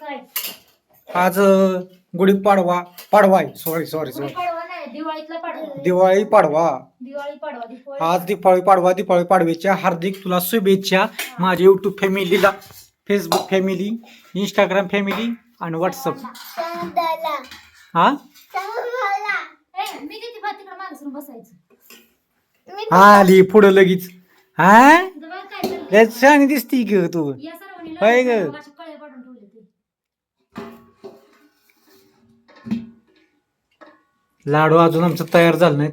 काय? आज गुढीपाडवा पाडवा आहे सॉरी सॉरी सॉरी दिवाळीतला पाडवा. दिवाळी पाडवा. दिवाळी पाडवा दिवाळी. आज दीपावली पाडवा दीपावली पाडव्याच्या हार्दिक तुला शुभेच्छा. माझ्या युट्यूब फॅमिलीला फेसबुक फॅमिली इंस्टाग्राम फॅमिली आणि व्हॉट्सअप हा? आली पुढं लगेच. हा? लय छान दिसती ग तू या सर्वांनी होय ग. लावून अशे कळे पाडून ठेवले ते लाडू अजून आमचं तयार झालं नाही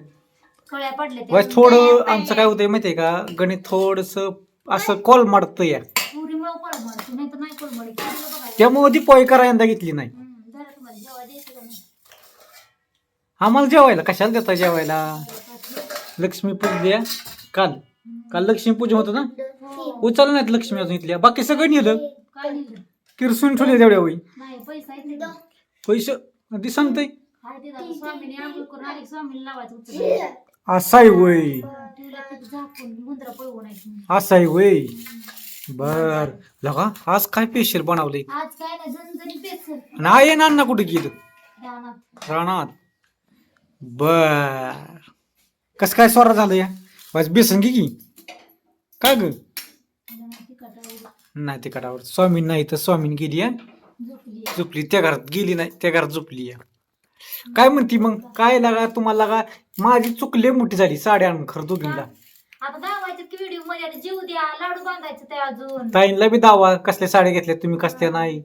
कळ्या पडले ते. वाईस थोडं आमचं काय होतंय माहितीये का गणित थोडस असं कॉल मारतं या पुरीमुळं कोळंबड. नाही तर नाही कोळंबड. कितीला बघायला? त्यामुळे करा यंदा घेतली नाही हम्म, जरा तुम्हाला जेव्हा द्यायचं का नाही? आम्हाला जेवायला कशाला देता जेवायला लक्ष्मी पूजल्या काल काल लक्ष्मी पूजन होतं ना उचल नाहीत लक्ष्मी अजून इथल्या. बाकी सगळं नेलं. काय किरसून ठेवले तेवढ्या होई नाही पैसा पैसे दिसत काय ते दादा, स्वामीने आंघोळ करून आली, स्वामीला लावायचं असाय वय ठेवलं झाकून, पळवून असाय वय बर. लगा आज काय स्पेशल बनवले आज काय नाही झणझणी पेचल नाही नाना कुठे गेलं? रानात. बर. कस काय स्वरा झालं या? वाज बेसन घे की. काय ग? नाही ते कडावर स्वामीन नाही तर स्वामीन गेली झोपली. त्या घरात गेली नाही त्या घरात झोपली काय म्हणती मग? काय लागा तुम्हाला लागा माझी चुकले मोठी झाली साड्या आणून खरं दोघींना. ताईंला बी दावा कसल्या साड्या घेतल्या तुम्ही कसल्या नाही.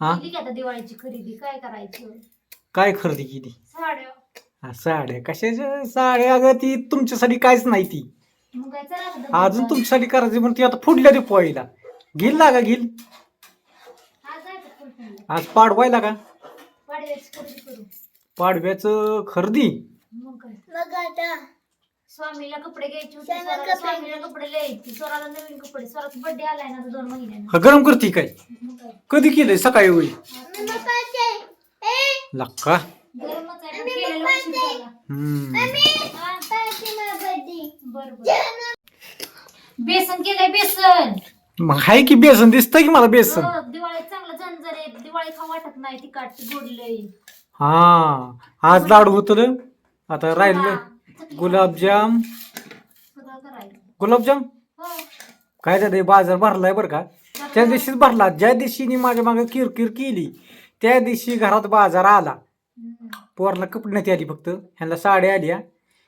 हा? दिवाळीची खरेदी काय करायचं? काय खरेदी केली? साड्या. साड्या. कशाच्या साड्या? अगं ती तुमच्यासाठी काहीच नाही ती. अजून. तुमच्यासाठी करायची म्हणून ती आता फुडल्या ते पोहायला. घेईल लागा घेईल. आज पाडवायला का? पाडव्याची खरेदी करू. पाडव्याचं खरेदी? मग काय? स्वामीला कपडे घ्यायचे होते स्वराला स्वामीला कपडे स्वराला नवीन कपडे. स्वराचा बर्थडे आलाय ना आता दोन महिन्यानं. हा, गरम करते काय? मग काय? कधी केलंय? सकाळी होईल. लक्का. गरमच आहे ना, केलेलं उशीर झाला. हम्म. हा? बरं, बरं. बेसन केलंय बेसन. मग हाय की बेसन? दिसतंय की मला बेसन? हो, दिवाळीत चांगलं आहे. दिवाळी खाऊ वाटत नाही तिखट गोडलंय हा आज लाडू होत आता राहिलं गुलाबजाम. सगळं करायचं. गुलाबजाम? हो. काय झालंय? बाजार भरलाय बरं का? त्या दिवशीच भरला. ज्या दिवशी नी माझ्या मागे किरकिर केली त्या दिवशी घरात बाजार आला. हम्म. पोरला कपडे नाही आली फक्त. ह्यांना साड्या आल्या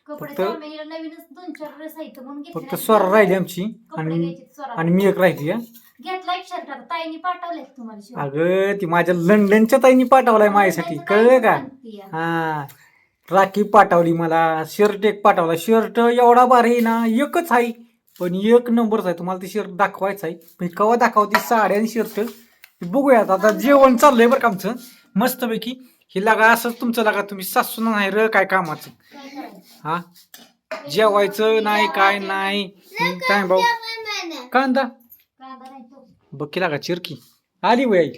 कपडे फक्त- स्वामीला नवीनच दोन चार ड्रेस आहेत म्हणून घेतले फक्त. स्वर राहिली आमची कपडे आणि घ्यायचे. आणि मी एक राहिली हा. घेतला एक शर्ट आता ताईने पाठवले तुम्हाला शिवाय. अगं ती माझ्या लंडनच्या ताईनी पाठवलाय माझ्यासाठी कळलं का. हा राखी पाठवली मला शर्ट एक पाठवला शर्ट एवढा भारी आहे ना एकच आहे पण एक नंबरच आहे तुम्हाला ते शर्ट दाखवायचं आहे पण कवा दाखवते साड्या आणि शर्ट बघूयात आता जेवण चाललंय बरं का आमचं मस्तपैकी हे लागा असंच तुमचं लागा. तुम्ही सासून नाही र काय कामाचं? काय? हा? जेवायचं नाही काय नाही. काय भाऊ? कांदा? कांदा नाही तो. बघ की लागा चिरकी. आली वय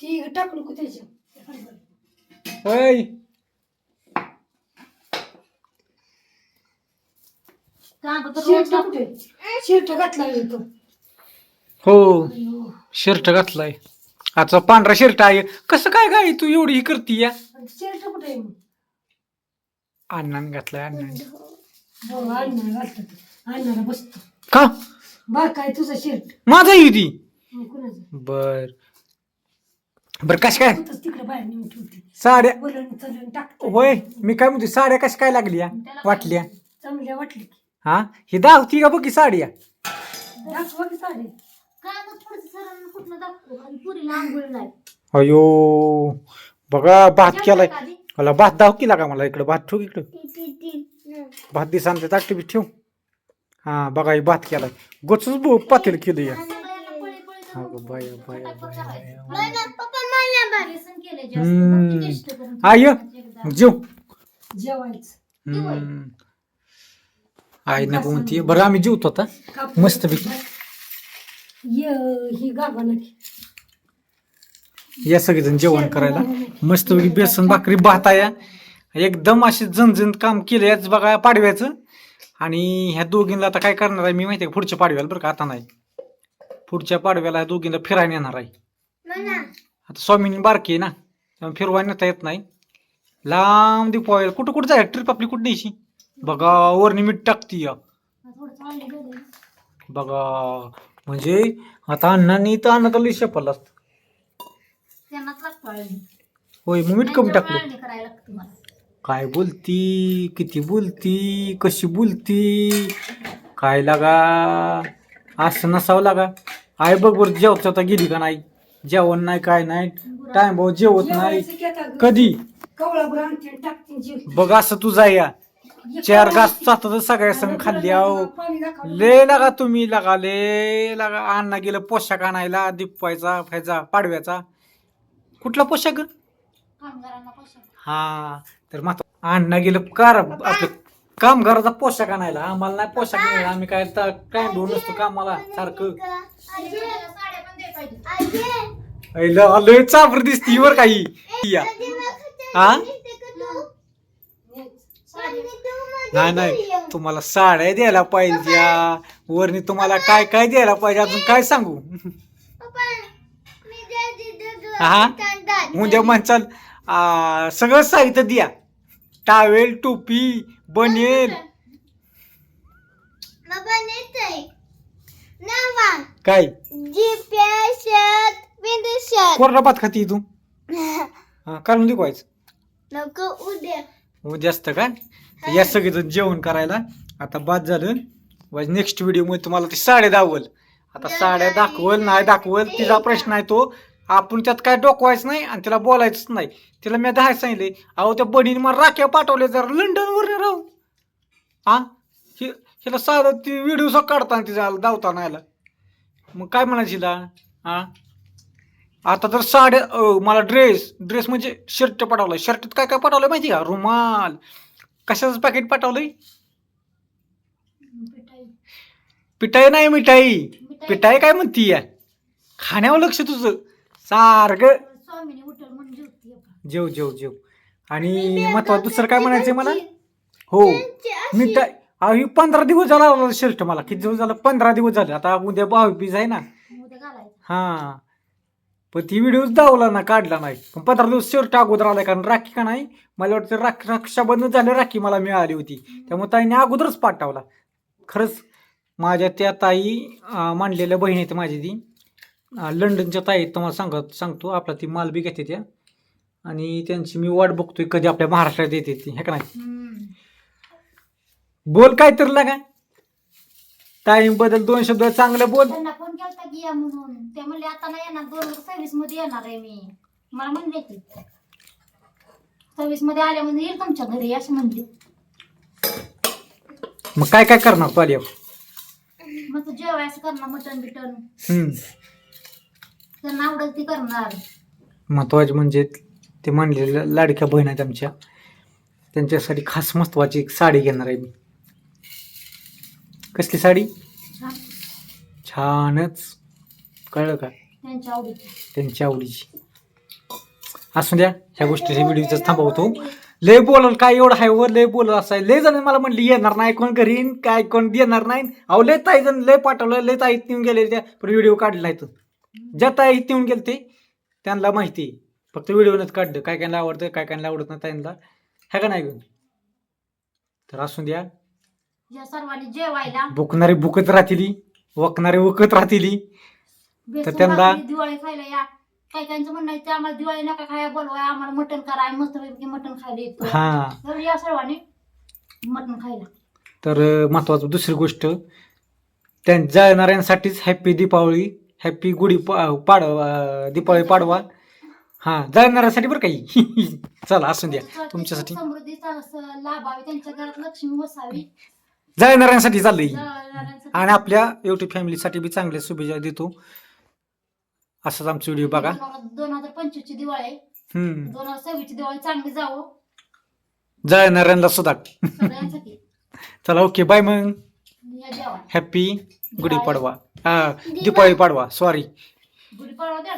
ती टाकू नको त्याच्यात. होय कांदा तर रोज टाकतोय. शर्ट घातला तो. हो शर्ट घातलाय. आता पांढरा शर्ट आहे. कसं काय गाय तू एवढी ही करती या? शर्ट कुठे आहे? मग? अण्णाने घातलाय अण्णाने. हो अण्णा बसतो. का? बा काय तुझा शर्ट माझा आहे ती कुणाचं? बर. बर कश काय? तूच तिकडे बाहेर नेऊन ठेवते. साड्या बोलून चालून टाकत. होय मी काय म्हणते साड्या कशा काय लागल्या? वाटल्या? चांगल्या वाटली की. हा? ही दावती का बघ की साड्या? दाखवा की साडी. कांदा थोडंसं सरांना कुठनं दाखवू आणि पुरीला आंघोळ नाही अयो बघा भात केलाय का? मला भात दाव की लागा मला इकडं भात ठेव इकडं भात दिसांत ताट बी ठेव हा बघा हे भात केलाय गोचच बो पातेल केलं या सगळ्यांना पळी पळी करून अगं बाया, बाया, फटाफट बाया, करायचं. बाया. बेसन केलंय जास्त. हम्म. मग ती टेस्ट करून आय एकदा. जेव जेवायचं हम्म. आई नको म्हणते बरं आम्ही जेवतो आता कापूस. मस्तपैकी. ये ही गाभा या सगळेजण जेवण करायला. मस्तपैकी बेसन भाकरी भात आहे. एकदम असे झणझण काम केलं याच बघा पाडव्याचं. आणि ह्या दोघींना आता काय करणार आहे मी माहिती आहे पुढच्या पाडव्याला बरं का आता नाही. पुढच्या पाडव्याला दोघींना फिरायला येणार आहे. आता स्वामीनी बारकी आहे ना त्यामुळे फिरवायला नेता येत नाही. लांब दीपावली कुठं कुठं जाय ट्रिप आपली कुठं न्यायची बघा वरणी मीठ टाकती या. बघा. म्हणजे आता अण्णांनी तर अण्णा तर शेपडला असतं. त्यांनाच लागतो आळणी होय मग मीठ कमी टाकलं. आळणी करायला लागते मला. काय बोलती किती बोलती कशी बोलती? काय लागा? असं नसावं लागा. आहे बघ बरं जेवत आता गेली का नाही? जेवण नाही काय नाही? टाइम भाऊ जेवत नाही. कधी? कवळा भरांची टाकते जीव बघ असं तुझा या. चार घास सगळ्या संग खाल्ली आहो. ले लागा तुम्ही लागा ले लागा. अण्णा गेलं पोशाख आणायला दिपवायचा फायचा पाडव्याचा. कुठला पोशाख हा तर मग अण्णा गेलं कार आपलं कामगाराचा पोशाख आणायला. आम्हाला नाही पोशाख मिळाला आम्ही काय तर काय दोन नसतो कामाला. सारखं. साड्या पण दे पाहिजे अय, ल- लय चाबर दिसती वर काही या हा नाही नाही. तुम्हाला साड्या द्यायला पाहिजे वरनी तुम्हाला काय काय द्यायला पाहिजे अजून काय सांगू? हा उद्या म्हणचाल सगळं साहित्य द्या. टावेल टोपी बनेल. काय? कोरडा भात खाती तू? हा काढून दे उद्या. उद्या असतं का? तर या सगळेजण जेवण करायला. आता बाद झालं. नेक्स्ट व्हिडिओमध्ये तुम्हाला ती साड्या दाखवल. आता साड्या दाखवल नाही दाखवल तिचा प्रश्न आहे तो. आपण त्यात काय डोकवायचं नाही आणि तिला बोलायचंच नाही. तिला मी दहा सांगितले. अहो त्या बडीने मला राख्या पाठवले जर लंडन वर राहू हा हिला साधं ती व्हिडिओ काढताना तिचा धावताना यायला मग काय म्हणायची हिला? हा आता तर साड्या मला ड्रेस ड्रेस म्हणजे शर्ट पाठवलाय शर्टात काय काय पाठवलंय माहिती का? रुमाल. कशाचं पॅकेट पाठवलंय? पिठाई नाही मिठाई. पिठाई काय म्हणती या? खाण्यावर लक्ष तुझं. सारखं. जेव जेव जेव. आणि महत्वाचं दुसरं काय म्हणायचंय मला? हो. मिठाई. अहो ही पंधरा दिवस झाला शर्ट मला. किती दिवस झाला? पंधरा दिवस झाले. आता उद्या बीज आहे ना हा. पण ती व्हिडिओच दावला ना काढला नाही. पण पंधरा दिवस शर्ट अगोदर आलाय कारण राखी का नाही? मला वाटतं राख रक्षाबंधन झालं राखी मला मिळाली होती. त्यामुळे ताईने अगोदरच पाठवला. खरंच माझ्या त्या ताई मांडलेल्या बहिणी आहेत माझी ती. लंडनच्या ताई आहेत तुम्हाला सांगत सांगतो. आपला ती माल बी घेते त्या. आणि त्यांची मी वाट बघतोय कधी आपल्या महाराष्ट्रात येते ती. हे का नाही. बोल काय तर लागा. टाईमबद्दल दोन शब्द चांगले बोल. की या म्हणून. ते म्हणले आता नाही येणार दोन हजार सव्वीसमध्ये येणार आहे मी. मला म्हणले की सव्वीसमध्ये आल्या म्हणजे येईल तुमच्या घरी असं म्हणले. मग काय काय करणार तू आल्यावर मग तू जेवायचं करणार मटन बिटन हम्म. त्यांना आवडेल ती करणार. महत्त्वाचे म्हणजे ते म्हणलेल्या लाडक्या बहीण आहेत आमच्या. त्यांच्यासाठी खास महत्वाची एक साडी घेणार आहे मी. कसली साडी? छान. छानच. कळलं का? त्यांच्या आवडीची. त्यांच्या आवडीची. असू द्या ह्या गोष्टीच्या व्हिडिओच थांबवतो लय बोलल काय एवढं हाय वर लय बोलल असं लय जण मला म्हणली येणार नाही कोण घरी काय कोण देणार नाही. अहो लय ताई जण लय पाठवलं लय ताईत नेऊन गेले त्या पण व्हिडिओ काढला नाही ज्या ताईत नेऊन गेले ते त्यांना माहिती. फक्त व्हिडिओनच काढलं. काय कायला आवडतं काय कायला आवडत नाही त्यांना ह्या का नाही घेऊन तर असू द्या. या सर्वांनी जेवायला. बुकणारे बुकत राहतील वकणारे वकत राहतील बेसन त्यांना- भाकरी, दिवाळी खायला या. काही काहींचं म्हणणं आहे ते आम्हाला दिवाळी नका खाया बोलवाय आम्हाला मटण करा आम्ही मस्तपैकी मटण खायला येतो. हा. तर या सर्वांनी मटण खायला. तर महत्वाचं दुसरी गोष्ट त्या जळणाऱ्यांसाठीच हॅप्पी दीपावली हॅप्पी गुढी पा- पाडवा दीपावली पाडवा. हा जळणाऱ्यांसाठी बरं काही. चला असू द्या. तुमच्यासाठी. समृद्धी चा- स- लाभावी त्यांच्या घरात लक्ष्मी वसावी जळणाऱ्यांसाठी चाललंय. आणि आपल्या युट्यूब फॅमिलीसाठी बी चांगल्या शुभेच्छा देतो. असंच आमचा व्हिडिओ बघा. दोन हजार- पंचवीस ची दिवाळी आहे. हम्म. दोन हजार सव्वीस ची दिवाळी चांगली जावं. जळणाऱ्यांना सुद्धा. सगळ्यांसाठी. चला ओके बाय मग. या जेवा हॅप्पी गुढी पाडवा. हा दीपावली पाडवा सॉरी गुढीपाडवा द्या